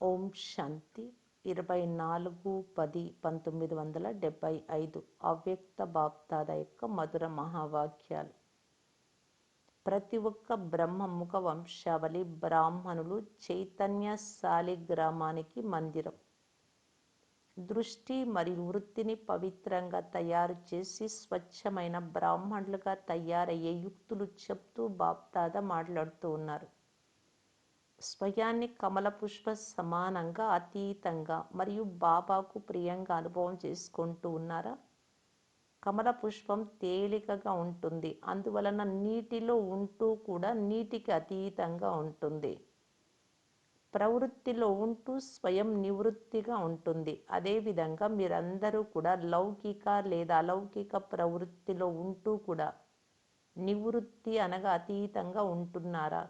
ఓం శాంతి. ఇరవై నాలుగు పది పంతొమ్మిది వందల డెబ్బై ఐదు అవ్యక్త బాప్తాద యొక్క మధుర మహావాక్యాలు. ప్రతి ఒక్క బ్రహ్మముఖ వంశావళి బ్రాహ్మణులు చైతన్య శాలిగ్రామానికి మందిరం. దృష్టి మరియు వృత్తిని పవిత్రంగా తయారు చేసి స్వచ్ఛమైన బ్రాహ్మణులుగా తయారయ్యే యుక్తులు చెప్తూ బాప్తాద మాట్లాడుతూ ఉన్నారు. స్వయాన్ని కమలపుష్ప సమానంగా అతీతంగా మరియు బాబాకు ప్రియంగా అనుభవం చేసుకుంటూ ఉన్నారా? కమల పుష్పం తేలికగా ఉంటుంది. అందువలన నీటిలో ఉంటూ కూడా నీటికి అతీతంగా ఉంటుంది. ప్రవృత్తిలో ఉంటూ స్వయం నివృత్తిగా ఉంటుంది. అదేవిధంగా మీరందరూ కూడా లౌకిక లేదా అలౌకిక ప్రవృత్తిలో ఉంటూ కూడా నివృత్తి అనగా అతీతంగా ఉంటున్నారా?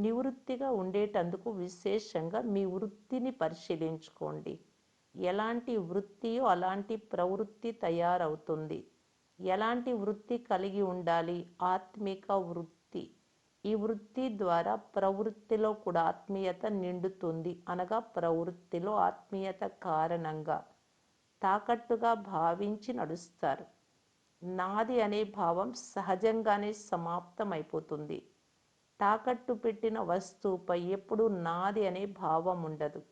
నివృత్తిగా ఉండేటందుకు విశేషంగా మీ వృత్తిని పరిశీలించుకోండి. ఎలాంటి వృత్తియో అలాంటి ప్రవృత్తి తయారవుతుంది. ఎలాంటి వృత్తి కలిగి ఉండాలి? ఆత్మిక వృత్తి. ఈ వృత్తి ద్వారా ప్రవృత్తిలో కూడా ఆత్మీయత నిండుతుంది. అనగా ప్రవృత్తిలో ఆత్మీయత కారణంగా. తాకట్టుగా భావించి నడుస్తారు. నాది అనే భావం సహజంగానే సమాప్తమైపోతుంది. తాకట్టు పెట్టిన వస్తువుపై ఎప్పుడు నాది అనే భావం ఉండదు.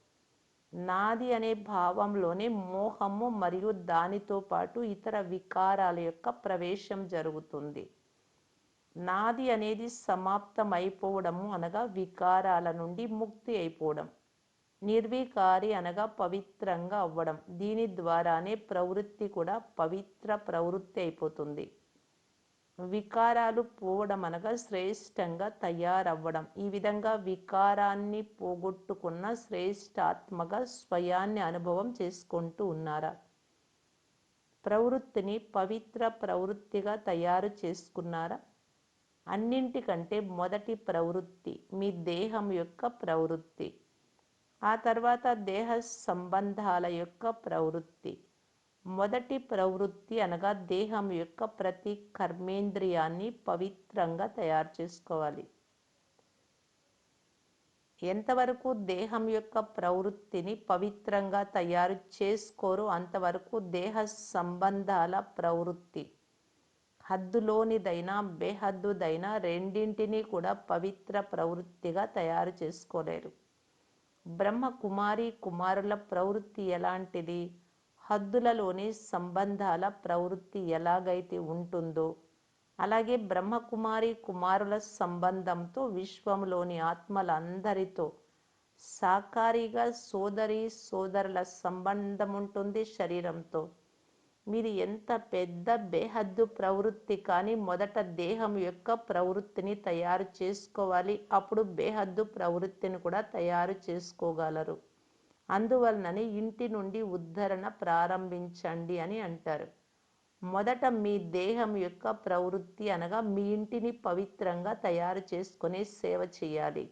నాది అనే భావంలోనే మోహము మరియు దానితో పాటు ఇతర వికారాల యొక్క ప్రవేశం జరుగుతుంది. నాది అనేది సమాప్తం అయిపోవడము అనగా వికారాల నుండి ముక్తి అయిపోవడం. నిర్వికారి అనగా పవిత్రంగా అవ్వడం. దీని ద్వారానే ప్రవృత్తి కూడా పవిత్ర ప్రవృత్తి అయిపోతుంది. వికారాలు పోవడం అనగా శ్రేష్టంగా తయారవ్వడం. ఈ విధంగా వికారాన్ని పోగొట్టుకున్న శ్రేష్టాత్మగా స్వయాన్ని అనుభవం చేసుకుంటూ ఉన్నారా? ప్రవృత్తిని పవిత్ర ప్రవృత్తిగా తయారు చేసుకున్నారా? అన్నింటికంటే మొదటి ప్రవృత్తి మీ దేహం యొక్క ప్రవృత్తి. ఆ తర్వాత దేహ సంబంధాల యొక్క ప్రవృత్తి. మొదటి ప్రవృత్తి అనగా దేహం యొక్క ప్రతి కర్మేంద్రియాన్ని పవిత్రంగా తయారు చేసుకోవాలి. ఎంతవరకు దేహం యొక్క ప్రవృత్తిని పవిత్రంగా తయారు చేసుకోరు అంతవరకు దేహ సంబంధాల ప్రవృత్తి. హద్దులోనిదైనా బేహద్దుదైనా రెండింటినీ కూడా పవిత్ర ప్రవృత్తిగా తయారు చేసుకోలేరు. బ్రహ్మ కుమారి కుమారుల ప్రవృత్తి ఎలాంటిది? హద్దులలోని సంబంధాల ప్రవృత్తి ఎలాగైతే ఉంటుందో అలాగే బ్రహ్మకుమారి కుమారుల సంబంధంతో విశ్వంలోని ఆత్మలందరితో సాకారిగా సోదరి సోదరుల సంబంధం ఉంటుంది శరీరంతో. మీరు ఎంత పెద్ద బేహద్దు ప్రవృత్తి కానీ మొదట దేహం యొక్క ప్రవృత్తిని తయారు చేసుకోవాలి అప్పుడు బేహద్దు ప్రవృత్తిని కూడా తయారు చేసుకోగలరు. అందువలననే ఇంటి నుండి ఉద్ధరణ ప్రారంభించండి అని అంటారు. మొదట మీ దేహం యొక్క ప్రవృత్తి అనగా మీ ఇంటిని పవిత్రంగా తయారు చేసుకునే సేవ చేయాలి.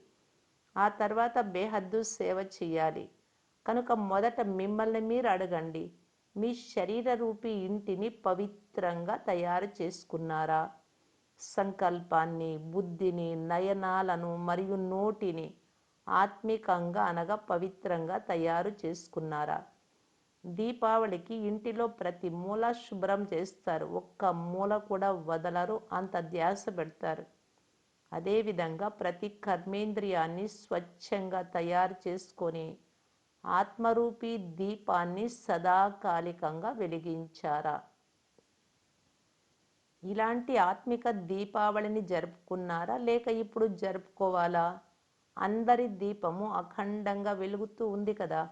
ఆ తర్వాత బేహద్దు సేవ చేయాలి. కనుక మొదట మిమ్మల్ని మీరు అడగండి మీ శరీర రూపీ ఇంటిని పవిత్రంగా తయారు చేసుకున్నారా? సంకల్పాన్ని బుద్ధిని నయనాలను మరియు నోటిని ఆత్మికంగా అనగా పవిత్రంగా తయారు చేసుకున్నారా? దీపావళికి ఇంటిలో ప్రతి మూల శుభ్రం చేస్తారు. ఒక్క మూల కూడా వదలరు. అంత ధ్యాస పెడతారు. అదేవిధంగా ప్రతి కర్మేంద్రియాన్ని స్వచ్ఛంగా తయారు చేసుకొని ఆత్మరూపీ దీపాన్ని సదాకాలికంగా వెలిగించారా? ఇలాంటి ఆత్మిక దీపావళిని జరుపుకున్నారా? లేక ఇప్పుడు జరుపుకోవాలా? అందరి దీపము అఖండంగా వెలుగుతూ ఉంది కదా.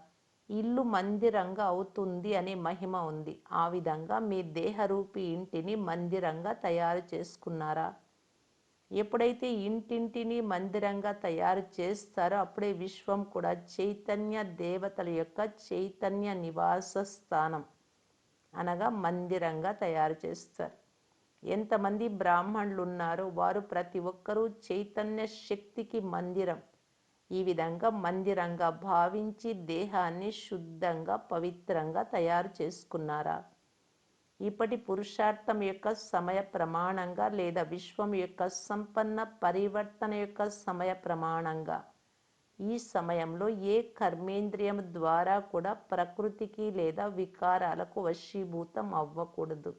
ఇల్లు మందిరంగా అవుతుంది అనే మహిమ ఉంది. ఆ విధంగా మీ దేహరూపి ఇంటిని మందిరంగా తయారు చేసుకున్నారా? ఎప్పుడైతే ఇంటింటిని మందిరంగా తయారు చేస్తారో అప్పుడే విశ్వం కూడా చైతన్య దేవతల యొక్క చైతన్య నివాస స్థానం అనగా మందిరంగా తయారు చేస్తారు. ఎంతమంది బ్రాహ్మణులు ఉన్నారో వారు ప్రతి ఒక్కరూ చైతన్య శక్తికి మందిరం. ఈ విధంగా మందిరంగా భావించి దేహాన్ని శుద్ధంగా పవిత్రంగా తయారు చేసుకున్నారా? ఇప్పటి పురుషార్థం యొక్క సమయ ప్రమాణంగా లేదా విశ్వం యొక్క సంపన్న పరివర్తన యొక్క సమయ ప్రమాణంగా ఈ సమయంలో ఏ కర్మేంద్రియం ద్వారా కూడా ప్రకృతికి లేదా వికారాలకు వశీభూతం అవ్వకూడదు.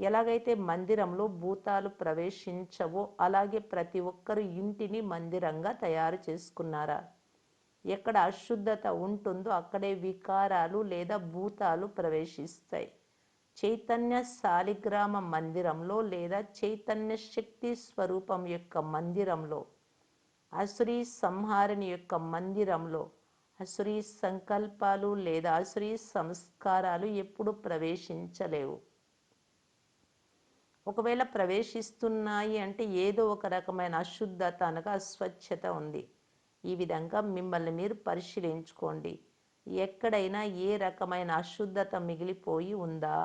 ఎలాగైతే మందిరంలో భూతాలు ప్రవేశించవో అలాగే ప్రతి ఒక్కరు ఇంటిని మందిరంగా తయారు చేసుకున్నారా? ఎక్కడ అశుద్ధత ఉంటుందో అక్కడే వికారాలు లేదా భూతాలు ప్రవేశిస్తాయి. చైతన్య శాలిగ్రామ మందిరంలో లేదా చైతన్య శక్తి స్వరూపం యొక్క మందిరంలో అసురీ సంహారిణి యొక్క మందిరంలో అసురీ సంకల్పాలు లేదా అసురీ సంస్కారాలు ఎప్పుడు ప్రవేశించలేవు. ఒకవేళ ప్రవేశిస్తున్నాయి అంటే ఏదో ఒక రకమైన అశుద్ధత అనగా అస్వచ్ఛత ఉంది. ఈ విధంగా మిమ్మల్ని మీరు పరిశీలించుకోండి. ఎక్కడైనా ఏ రకమైన అశుద్ధత మిగిలిపోయి ఉందా?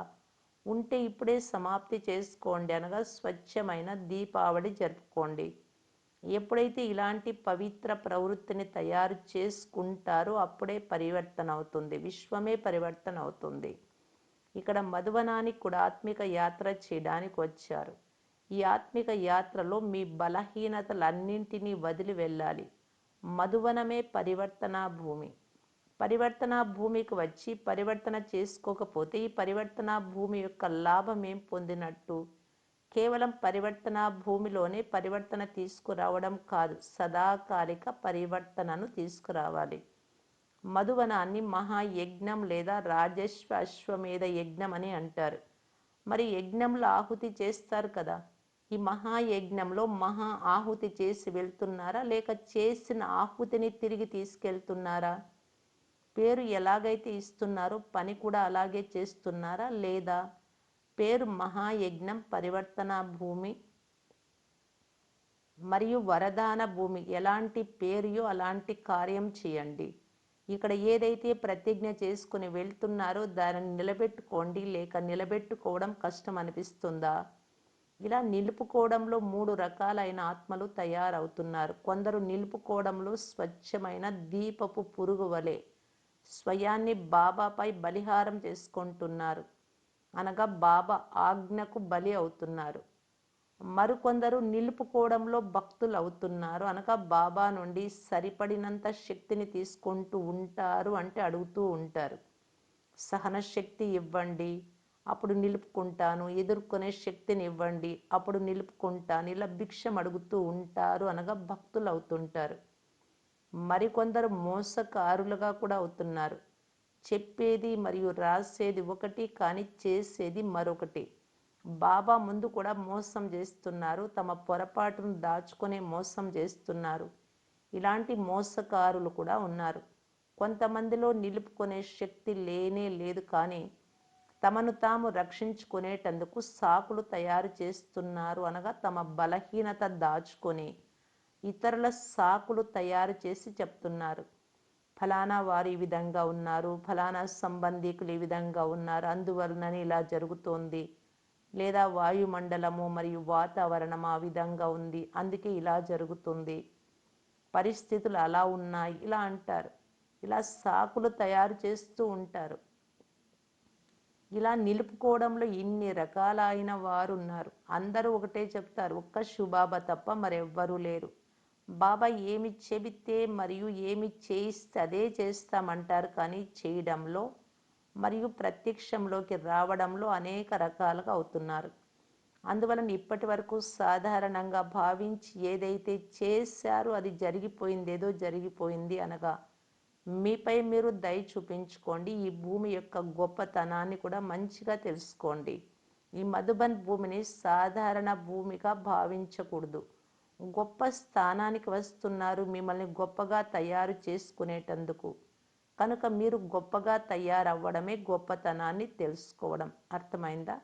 ఉంటే ఇప్పుడే సమాప్తి చేసుకోండి అనగా స్వచ్ఛమైన దీపావళి జరుపుకోండి. ఎప్పుడైతే ఇలాంటి పవిత్ర ప్రవృత్తిని తయారు చేసుకుంటారో అప్పుడే పరివర్తన అవుతుంది విశ్వమే పరివర్తన అవుతుంది ఇక్కడ మధువనానికి కూడా ఆత్మిక యాత్ర చేయడానికి వచ్చారు. ఈ ఆత్మిక యాత్రలో మీ బలహీనతలన్నింటినీ వదిలి వెళ్ళాలి. మధువనమే పరివర్తన భూమి. పరివర్తన భూమికి వచ్చి పరివర్తన చేసుకోకపోతే ఈ పరివర్తన భూమి యొక్క లాభం ఏం పొందినట్టు? కేవలం పరివర్తన భూమిలోనే పరివర్తన తీసుకురావడం కాదు సదాకాలిక పరివర్తనను తీసుకురావాలి. మధువనాన్ని మహాయజ్ఞం లేదా రాజస్వ అశ్వమేధ యజ్ఞం అని అంటారు. మరి యజ్ఞంలో ఆహుతి చేస్తారు కదా. ఈ మహాయజ్ఞంలో మహా ఆహుతి చేసి వెళ్తున్నారా? లేక చేసిన ఆహుతిని తిరిగి తీసుకెళ్తున్నారా? పేరు ఎలాగైతే ఇస్తున్నారో పని కూడా అలాగే చేస్తున్నారా లేదా? పేరు మహాయజ్ఞం పరివర్తన భూమి మరియు వరదాన భూమి ఎలాంటి పేరుయో అలాంటి కార్యం చేయండి. ఇక్కడ ఏదైతే ప్రతిజ్ఞ చేసుకుని వెళ్తున్నారో దానిని నిలబెట్టుకోండి లేక నిలబెట్టుకోవడం కష్టం అనిపిస్తుందా? ఇలా నిలుపుకోవడంలో మూడు రకాలైన ఆత్మలు తయారవుతున్నారు. కొందరు నిలుపుకోవడంలో స్వచ్ఛమైన దీపపు పురుగు వలె స్వయాన్ని బాబాపై బలిహారం చేసుకుంటున్నారు. అనగా బాబా ఆజ్ఞకు బలి అవుతున్నారు. మరికొందరు నిలుపుకోవడంలో భక్తులు అవుతున్నారు అనగా బాబా నుండి సరిపడినంత శక్తిని తీసుకుంటూ ఉంటారు అంటే అడుగుతూ ఉంటారు. సహన శక్తి ఇవ్వండి అప్పుడు నిలుపుకుంటాను. ఎదుర్కొనే శక్తిని ఇవ్వండి అప్పుడు నిలుపుకుంటాను. ఇలా భిక్షం అడుగుతూ ఉంటారు. అనగా భక్తులు అవుతుంటారు మరికొందరు మోసకారులుగా కూడా అవుతున్నారు. చెప్పేది మరియు రాసేది ఒకటి కానీ చేసేది మరొకటి. బాబా ముందు కూడా మోసం చేస్తున్నారు. తమ పొరపాటును దాచుకునే మోసం చేస్తున్నారు. ఇలాంటి మోసకారులు కూడా ఉన్నారు. కొంతమందిలో నిలుపుకునే శక్తి లేనే లేదు కానీ తమను తాము రక్షించుకునేటందుకు సాకులు తయారు చేస్తున్నారు అనగా తమ బలహీనత దాచుకొని ఇతరుల సాకులు తయారు చేసి చెప్తున్నారు. ఫలానా వారు ఈ విధంగా ఉన్నారు. ఫలానా సంబంధికులు ఈ విధంగా ఉన్నారు. అందువలనని ఇలా జరుగుతోంది. లేదా వాయుమండలము మరియు వాతావరణం ఆ విధంగా ఉంది. అందుకే ఇలా జరుగుతుంది. పరిస్థితులు అలా ఉన్నాయి. ఇలా అంటారు. ఇలా సాకులు తయారు చేస్తూ ఉంటారు. ఇలా నిలుపుకోవడంలో ఇన్ని రకాలైన వారు ఉన్నారు అందరూ ఒకటే చెప్తారు. ఒక్క శుబాబా తప్ప మరెవ్వరూ లేరు. బాబా ఏమి చెబితే మరియు ఏమి చేయిస్తే అదే చేస్తామంటారు. కానీ చేయడంలో మరియు ప్రత్యక్షంలోకి రావడంలో అనేక రకాలుగా అవుతున్నారు. అందువలన ఇప్పటి వరకు సాధారణంగా భావించి ఏదైతే చేశారో అది జరిగిపోయింది ఏదో జరిగిపోయింది అనగా మీపై మీరు దయ చూపించుకోండి. ఈ భూమి యొక్క గొప్పతనాన్ని కూడా మంచిగా తెలుసుకోండి. ఈ మధుబన్ భూమిని సాధారణ భూమిగా భావించకూడదు. గొప్ప స్థానానికి వస్తున్నారు మిమ్మల్ని గొప్పగా తయారు చేసుకునేటందుకు. కనుక మీరు గొప్పగా తయారవ్వడమే గొప్పతనాన్ని తెలుసుకోవడం. అర్థమైందా?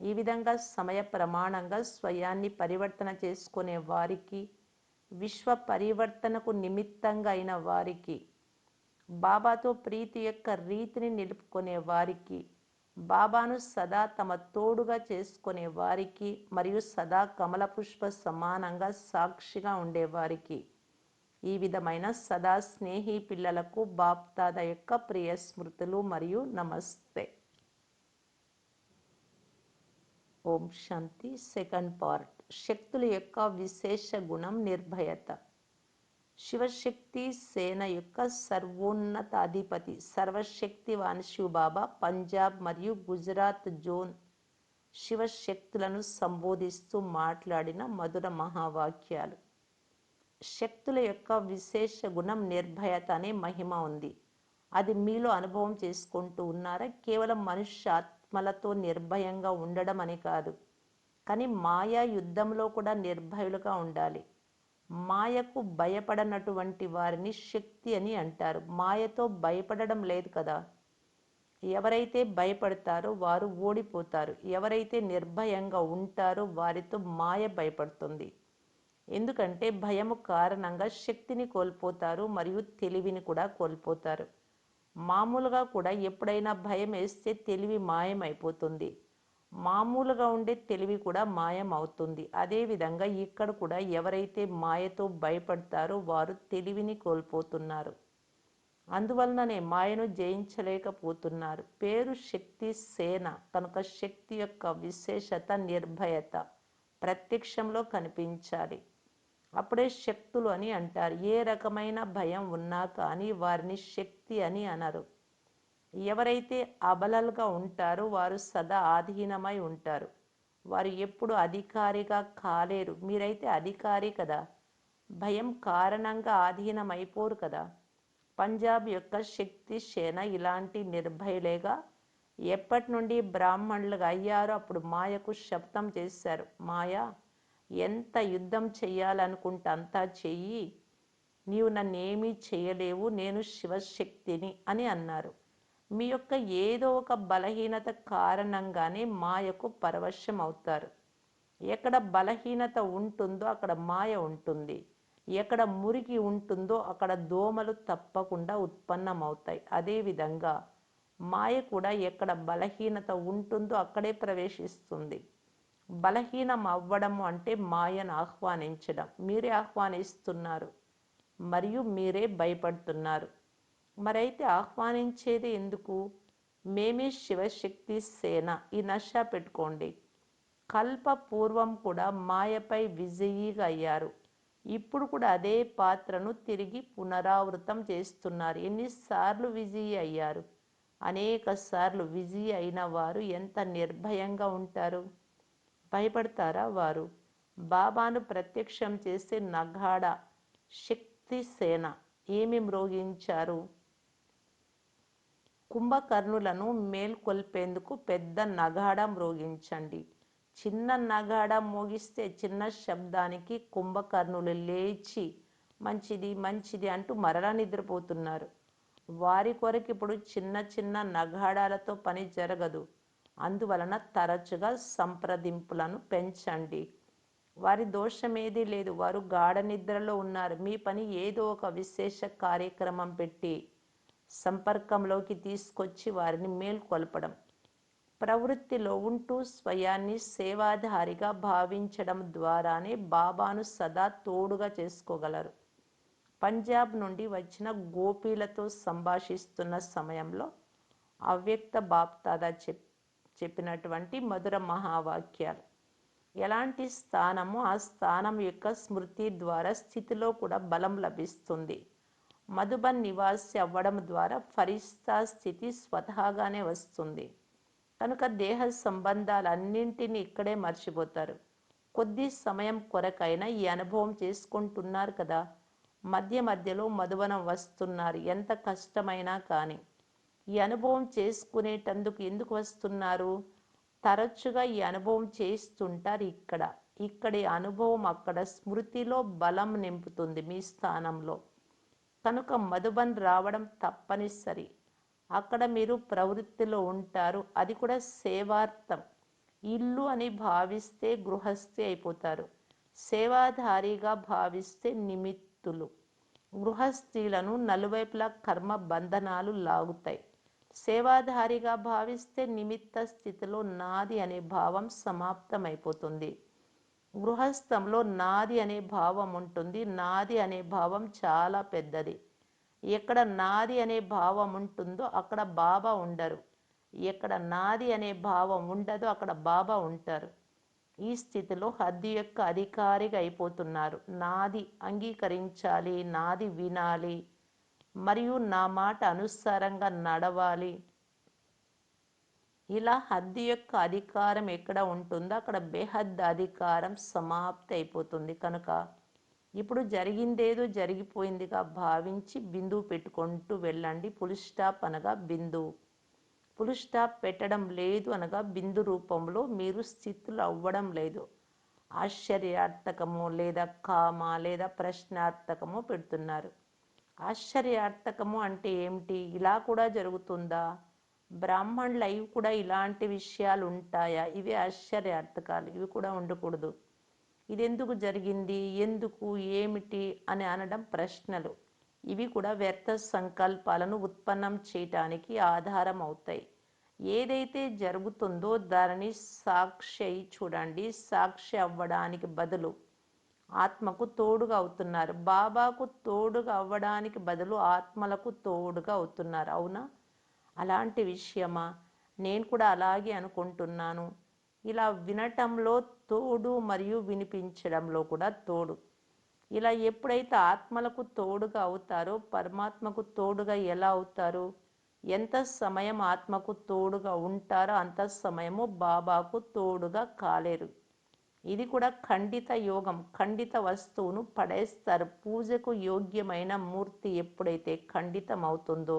ఈ విధంగా సమయ ప్రమాణంగా స్వయాన్ని పరివర్తన చేసుకునే వారికి విశ్వ పరివర్తనకు నిమిత్తంగా అయిన వారికి బాబాతో ప్రీతి యొక్క రీతిని నిలుపుకునే వారికి బాబాను సదా తమ తోడుగా చేసుకునే వారికి మరియు సదా కమల పుష్ప సమానంగా సాక్షిగా ఉండేవారికి ఈ విధమైన సదా స్నేహి పిల్లలకు బాప్తాద యొక్క ప్రియ స్మృతులు మరియు నమస్తే. ఓం శాంతి. Second part. శక్తుల యొక్క విశేష గుణం నిర్భయత. శివశక్తి సేన యొక్క సర్వోన్నత అధిపతి. సర్వశక్తివాన్ శివబాబా పంజాబ్ మరియు గుజరాత్ జోన్ శివశక్తులను సంబోధిస్తూ మాట్లాడిన మధుర మహావాక్యాలు. శక్తుల యొక్క విశేష గుణం నిర్భయత అనే మహిమ ఉంది. అది మీలో అనుభవం చేసుకుంటూ ఉన్నారా? కేవలం మనుష్య ఆత్మలతో నిర్భయంగా ఉండడం అని కాదు. కానీ మాయా యుద్ధంలో కూడా నిర్భయులుగా ఉండాలి. మాయకు భయపడనటువంటి వారిని శక్తి అని అంటారు. మాయతో భయపడడం లేదు కదా. ఎవరైతే భయపడతారో వారు ఓడిపోతారు. ఎవరైతే నిర్భయంగా ఉంటారో వారితో మాయ భయపడుతుంది. ఎందుకంటే భయము కారణంగా శక్తిని కోల్పోతారు మరియు తెలివిని కూడా కోల్పోతారు. మామూలుగా కూడా ఎప్పుడైనా భయం వేస్తే తెలివి మాయమైపోతుంది. మామూలుగా ఉండే తెలివి కూడా మాయం అవుతుంది అదేవిధంగా ఇక్కడ కూడా ఎవరైతే మాయతో భయపడతారో వారు తెలివిని కోల్పోతున్నారు. అందువలననే మాయను జయించలేకపోతున్నారు. పేరు శక్తి సేన కనుక శక్తి యొక్క విశేషత నిర్భయత ప్రత్యక్షంలో కనిపించాలి. అప్పుడే శక్తులు అని అంటారు. ఏ రకమైన భయం ఉన్నా కానీ వారిని శక్తి అని అనరు. ఎవరైతే అబలలుగా ఉంటారో వారు సదా ఆధీనమై ఉంటారు. వారు ఎప్పుడు అధికారిగా కాలేరు. మీరైతే అధికారి కదా. భయం కారణంగా ఆధీనమైపోరు కదా. పంజాబ్ యొక్క శక్తి సేన ఇలాంటి నిర్భయలేగా ఎప్పటి నుండి బ్రాహ్మణులుగా అయ్యారో అప్పుడు మాయకు శబ్దం చేశారు. మాయ? ఎంత యుద్ధం చెయ్యాలనుకుంటే అంతా చెయ్యి. నీవు నన్నేమీ చేయలేవు నేను శివశక్తిని అని అన్నారు. మీ యొక్క ఏదో ఒక బలహీనత కారణంగానే మాయకు పరవశం అవుతారు ఎక్కడ బలహీనత ఉంటుందో అక్కడ మాయ ఉంటుంది. ఎక్కడ మురికి ఉంటుందో అక్కడ దోమలు తప్పకుండా ఉత్పన్నమవుతాయి. అదేవిధంగా మాయ కూడా ఎక్కడ బలహీనత ఉంటుందో అక్కడే ప్రవేశిస్తుంది. బలహీనం అవ్వడం అంటే మాయను ఆహ్వానించడం. మీరే ఆహ్వానిస్తున్నారు. మరియు మీరే భయపడుతున్నారు. మరైతే ఆహ్వానించేది ఎందుకు? మేమే శివశక్తి సేన. ఈ నష పెట్టుకోండి. కల్ప పూర్వం కూడా మాయపై విజయీగా అయ్యారు. ఇప్పుడు కూడా అదే పాత్రను తిరిగి పునరావృతం చేస్తున్నారు. ఎన్నిసార్లు విజయీ అయ్యారు? అనేక సార్లు విజయీ అయిన వారు ఎంత నిర్భయంగా ఉంటారు? భయపడతారా వారు? బాబాను ప్రత్యక్షం చేసే నగాడ శక్తి సేన ఏమి మ్రోగించారు? కుంభకర్ణులను మేల్కొల్పేందుకు పెద్ద నగాడ మ్రోగించండి. చిన్న నగాడ మోగిస్తే చిన్న శబ్దానికి కుంభకర్ణులు లేచి మంచిది మంచిది అంటూ మరలా నిద్రపోతున్నారు. వారి కొరకు ఇప్పుడు చిన్న చిన్న నగాడాలతో పని జరగదు. అందువలన తరచుగా సంప్రదింపులను పెంచండి. వారి దోషమేదీ లేదు. వారు గాఢ నిద్రలో ఉన్నారు. మీ పని ఏదో ఒక విశేష కార్యక్రమం పెట్టి సంపర్కంలోకి తీసుకొచ్చి వారిని మేల్కొల్పడం. ప్రవృత్తిలో ఉంటూ స్వయాన్ని సేవాధారిగా భావించడం ద్వారానే బాబాను సదా తోడుగా చేసుకోగలరు. పంజాబ్ నుండి వచ్చిన గోపీలతో సంభాషిస్తున్న సమయంలో అవ్యక్త బాప్తాదా చెప్పి చెప్పినటువంటి మధుర మహావాక్యాలు. ఎలాంటి స్థానము ఆ స్థానం యొక్క స్మృతి ద్వారా స్థితిలో కూడా బలం లభిస్తుంది. మధుబన్ నివాసి అవ్వడం ద్వారా ఫరిస్తా స్థితి స్వతహాగానే వస్తుంది. కనుక దేహ సంబంధాలన్నింటినీ ఇక్కడే మర్చిపోతారు. కొద్ది సమయం కొరకైనా ఈ అనుభవం చేసుకుంటున్నారు కదా? మధ్య మధ్యలో మధువనం వస్తున్నారు. ఎంత కష్టమైనా కానీ. ఈ అనుభవం చేసుకునేటందుకు ఎందుకు వస్తున్నారు? తరచుగా ఈ అనుభవం చేస్తుంటారు ఇక్కడ. ఇక్కడి అనుభవం అక్కడ స్మృతిలో బలం నింపుతుంది మీ స్థానంలో. కనుక మధుబన్ రావడం తప్పనిసరి. అక్కడ మీరు ప్రవృత్తిలో ఉంటారు. అది కూడా సేవార్థం. ఇల్లు అని భావిస్తే గృహస్థి అయిపోతారు. సేవాధారిగా భావిస్తే నిమిత్తులు. గృహస్థీలను నలువైపులా కర్మ బంధనాలు లాగుతాయి. సేవాధారిగా భావిస్తే నిమిత్త స్థితిలో నాది అనే భావం సమాప్తమైపోతుంది. గృహస్థంలో నాది అనే భావం ఉంటుంది. నాది అనే భావం చాలా పెద్దది. ఎక్కడ నాది అనే భావం ఉంటుందో అక్కడ బాబా ఉండరు. ఎక్కడ నాది అనే భావం ఉండదో అక్కడ బాబా ఉంటారు. ఈ స్థితిలో హద్దు యొక్క అధికారిగా అయిపోతున్నారు. నాది అంగీకరించాలి నాది వినాలి మరియు నా మాట అనుసారంగా నడవాలి. ఇలా హద్దు యొక్క అధికారం ఎక్కడ ఉంటుందో అక్కడ బేహద్ అధికారం సమాప్తి అయిపోతుంది. కనుక ఇప్పుడు జరిగిందేదో జరిగిపోయిందిగా భావించి బిందువు పెట్టుకుంటూ వెళ్ళండి. పులి స్టాప్ అనగా బిందువు. పులి స్టాప్ పెట్టడం లేదు అనగా బిందు రూపంలో మీరు స్థితులు అవ్వడం లేదు. ఆశ్చర్యార్థకము లేదా కామ లేదా ప్రశ్నార్థకము పెడుతున్నారు. ఆశ్చర్యార్థకము అంటే ఏమిటి? ఇలా కూడా జరుగుతుందా? బ్రాహ్మణుల అవి కూడా ఇలాంటి విషయాలు ఉంటాయా ఇవి ఆశ్చర్యార్థకాలు ఇవి కూడా ఉండకూడదు. ఇది ఎందుకు జరిగింది? ఎందుకు? ఏమిటి? అని అనడం ప్రశ్నలు. ఇవి కూడా వ్యర్థ సంకల్పాలను ఉత్పన్నం చేయటానికి ఆధారం అవుతాయి ఏదైతే జరుగుతుందో దానిని సాక్షి అయి చూడండి. సాక్షి అవ్వడానికి బదులు ఆత్మకు తోడుగా అవుతున్నారు. బాబాకు తోడుగా అవ్వడానికి బదులు ఆత్మలకు తోడుగా అవుతున్నారు. అవునా? అలాంటి విషయమా? నేను కూడా అలాగే అనుకుంటున్నాను. ఇలా వినటంలో తోడు మరియు వినిపించడంలో కూడా తోడు. ఇలా ఎప్పుడైతే ఆత్మలకు తోడుగా అవుతారో పరమాత్మకు తోడుగా ఎలా అవుతారు? ఎంత సమయం ఆత్మకు తోడుగా ఉంటారో అంత సమయము బాబాకు తోడుగా కాలేరు. ఇది కూడా ఖండిత యోగం ఖండిత వస్తువును పడేస్తారు. పూజకు యోగ్యమైన మూర్తి ఎప్పుడైతే ఖండితం అవుతుందో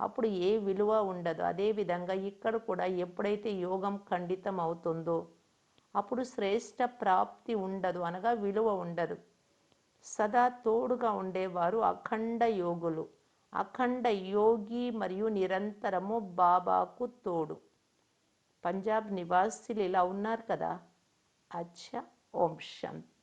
అప్పుడు ఏ విలువ ఉండదు. అదేవిధంగా ఇక్కడ కూడా ఎప్పుడైతే యోగం ఖండితం అవుతుందో అప్పుడు శ్రేష్ట ప్రాప్తి ఉండదు అనగా విలువ ఉండదు. సదా తోడుగా ఉండేవారు అఖండ యోగులు. అఖండ యోగి మరియు నిరంతరము బాబాకు తోడు. పంజాబ్ నివాసీలు ఇలా ఉన్నారు కదా? అచ్చా ఓం శాంతి